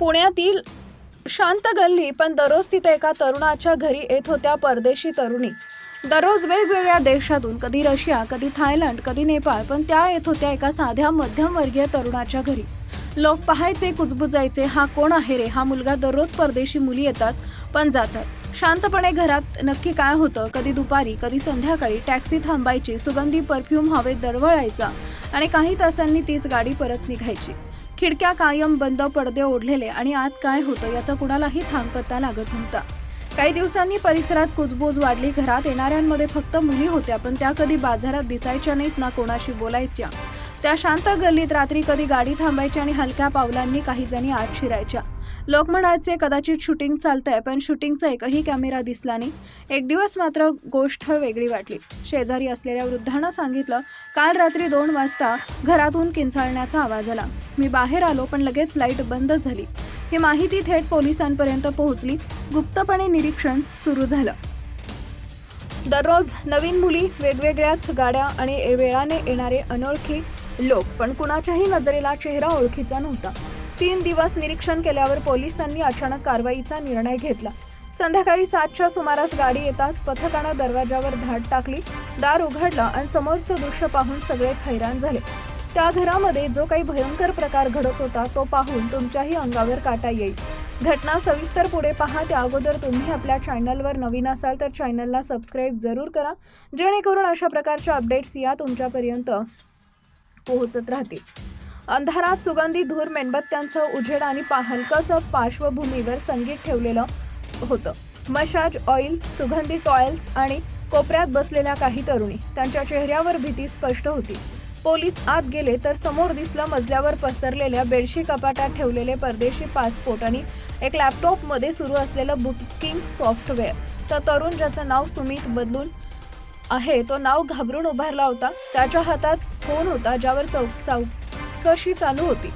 पुण्यातील शांत गल्ली पण दररोज तिथे एका तरुणाच्या घरी येत होत्या परदेशी तरुणी. दररोज वेगवेगळ्या देशातून कधी रशिया कधी थायलंड कधी नेपाळ पण त्या येत होत्या एका साध्या मध्यमवर्गीय तरुणाच्या घरी. लोक पाहायचे कुजबुजायचे हा कोण आहे रे? हा मुलगा दररोज परदेशी मुली येतात पण जातात. शांतपणे घरात नक्की काय होतं? कधी दुपारी कधी संध्याकाळी टॅक्सी थांबायची सुगंधी परफ्यूम हवेत दरवळायचा आणि काही तासांनी तीच गाडी परत निघायची. खिडक्या कायम बंद पडदे ओढलेले आणि आत काय होतं याचा कुणालाही थांगपत्ता लागत नव्हता. काही दिवसांनी परिसरात कुजबूज वाढली. घरात येणाऱ्यांमध्ये फक्त मुली होत्या पण त्या कधी बाजारात दिसायच्या नाहीत ना कोणाशी बोलायच्या. त्या शांत गल्लीत रात्री कधी गाडी थांबायची आणि हलक्या पावलांनी काही जणी आत शिरायच्या. लोक म्हणायचे कदाचित शूटिंग चालतंय पण शूटिंगचा एकही कॅमेरा दिसला नाही. एक दिवस मात्र गोष्ट वेगळी वाटली. शेजारी असलेल्या वृद्धानं सांगितलं काल रात्री दोन वाजता घरातून किंचाळण्याचा आवाज आला. मी बाहेर आलो पण लगेच लाइट बंद झाली. ही माहिती थेट पोलिसांपर्यंत पोहोचली. गुप्तपणे निरीक्षण सुरू झालं. दररोज नवीन मुली वेगवेगळ्याच गाड्या आणि वेळाने येणारे अनोळखी लोक पण कुणाच्याही नजरेला चेहरा ओळखीचा नव्हता. तीन दिवस निरीक्षण केल्यावर पोलिसांनी अचानक कारवाईचा निर्णय घेतला. संध्याकाळी सातच्या सुमारास गाडी येताच पथकानं दरवाजावर धाड टाकली दार उघडला आणि समोरचं दृश्य पाहून सगळेच हैराण झाले. त्या घरामध्ये जो काही भयंकर प्रकार घडत होता तो पाहून तुमच्याही अंगावर काटा येईल. घटना सविस्तर पुढे पहा. त्या अगोदर तुम्ही आपल्या चॅनलवर नवीन असाल तर चॅनलला सबस्क्राईब जरूर करा. जेणेकरून अशा प्रकारच्या अपडेट्स या तुमच्यापर्यंत पोहोचत राहतील अंधारात सुगंधी धूर मेणबत्त्यांचं उजेड आणि हलकंसं पार्श्वभूमीवर संगीत ठेवलेलं होतं. मशाज ऑइल सुगंधी टॉयल्स आणि कोपऱ्यात बसलेल्या काही तरुणी त्यांच्या चेहऱ्यावर भीती स्पष्ट होती. पोलीस आत गेले तर समोर दिसलं मजल्यावर पसरलेल्या बेडशी कपाटात ठेवलेले परदेशी पासपोर्ट आणि एक लॅपटॉपमध्ये सुरू असलेलं बुकिंग सॉफ्टवेअर. तर तरुण ज्याचं नाव सुमित बदलून आहे तो नाव घाबरून उभारला होता. त्याच्या हातात फोन होता ज्यावर चौ चौकशी चालू होती.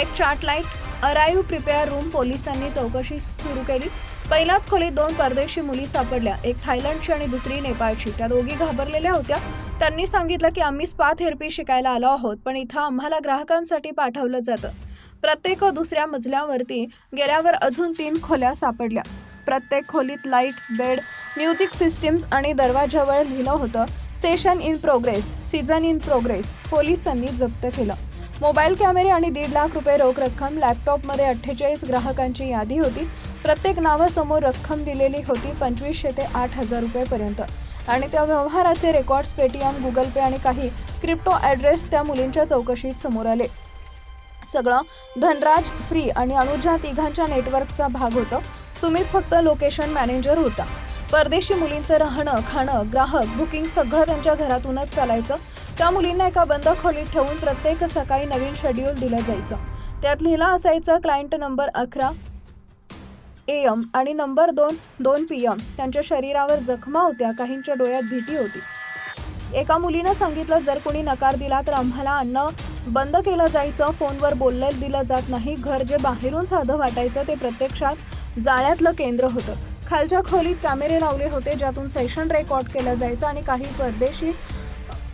एक chart light arrive prepare room पोलिसांनी चौकशी सुरू केली. पहिल्याच खोलीत दोन परदेशी मुली सापडल्या एक थायलंडची आणि दुसरी नेपाळची. त्या दोघी घाबरलेल्या होत्या. त्यांनी सांगितलं की आम्ही स्पा थेरपी शिकायला आलो आहोत पण इथं आम्हाला ग्राहकांसाठी पाठवलं जातं. प्रत्येक दुसऱ्या मजल्यावरती गेल्यावर अजून तीन खोल्या सापडल्या. प्रत्येक खोलीत लाईट्स बेड म्युझिक सिस्टीम्स आणि दरवाजावर लिहिलं होतं session in progress. Season in progress पोलिसांनी जप्त केलं. मोबाईल कॅमेरे आणि दीड लाख रुपये रोख रक्कम लॅपटॉपमध्ये अठ्ठेचाळीस ग्राहकांची यादी होती. प्रत्येक नावासमोर रक्कम दिलेली होती पंचवीसशे ते आठ हजार रुपयेपर्यंत. आणि त्या व्यवहाराचे रेकॉर्ड्स पेटीएम गुगल पे आणि काही क्रिप्टो ॲड्रेस त्या मुलींच्या चौकशीत समोर आले. सगळं धनराज फ्री आणि अनुजा तिघांच्या नेटवर्कचा भाग होतं. सुमित फक्त लोकेशन मॅनेजर होता. परदेशी मुलींचं राहणं खाणं ग्राहक बुकिंग सगळं त्यांच्या घरातूनच चालायचं. त्या मुलींना एका बंद खोलीत ठेवून प्रत्येक सकाळी नवीन शेड्यूल दिलं जायचं. त्यात लिहिलं असायचं क्लायंट नंबर अकरा ए एम आणि नंबर दोन दोन पी एम त्यांच्या शरीरावर जखमा होत्या काहींच्या डोळ्यात भीती होती. एका मुलीनं सांगितलं जर कोणी नकार दिला तर आम्हाला अन्न बंद केलं जायचं फोनवर बोललं दिलं जात नाही घर जे बाहेरून साधं वाटायचं ते प्रत्यक्षात जाळ्यातलं केंद्र होतं. खालच्या खोलीत कॅमेरे लावले होते ज्यातून सेशन रेकॉर्ड केलं जायचं आणि काही परदेशी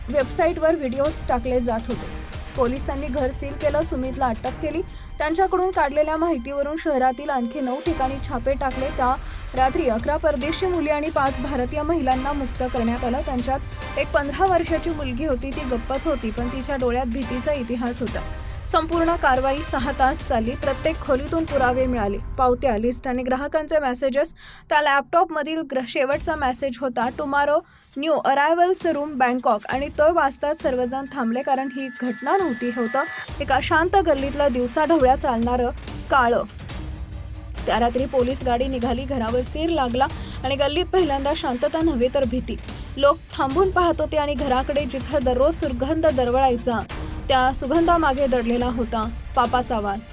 वेबसाईटवर व्हिडिओज टाकले जात होते. पोलिसांनी घर सील केलं सुमितला अटक केली. त्यांच्याकडून काढलेल्या माहितीवरून शहरातील आणखी नऊ ठिकाणी छापे टाकले. त्या रात्री अकरा परदेशी मुली आणि पाच भारतीय महिलांना मुक्त करण्यात आलं. त्यांच्यात एक पंधरा वर्षाची मुलगी होती ती गप्पच होती पण तिच्या डोळ्यात भीतीचा इतिहास होता. संपूर्ण कारवाई सहा तास चालली. प्रत्येक खोलीतून पुरावे मिळाले. पावत्या लिस्ट आणि ग्राहकांचे मेसेजेस त्या लॅपटॉपमधील ग्र- शेवटचा मेसेज होता tomorrow new arrivals room Bangkok आणि तो वाचताच सर्वजण थांबले कारण ही घटना नव्हती होतं एका शांत गल्लीतलं दिवसाढवळ्या चालणारं काळं. त्या रात्री पोलीस गाडी निघाली घरावर सीर लागला आणि गल्लीत पहिल्यांदा शांतता नव्हे तर भीती. लोक थांबून पाहत होते आणि घराकडे जिथं दररोज सुगंध दरवळायचा. त्या सुगंधामागे दडलेला होता पापाचा वास.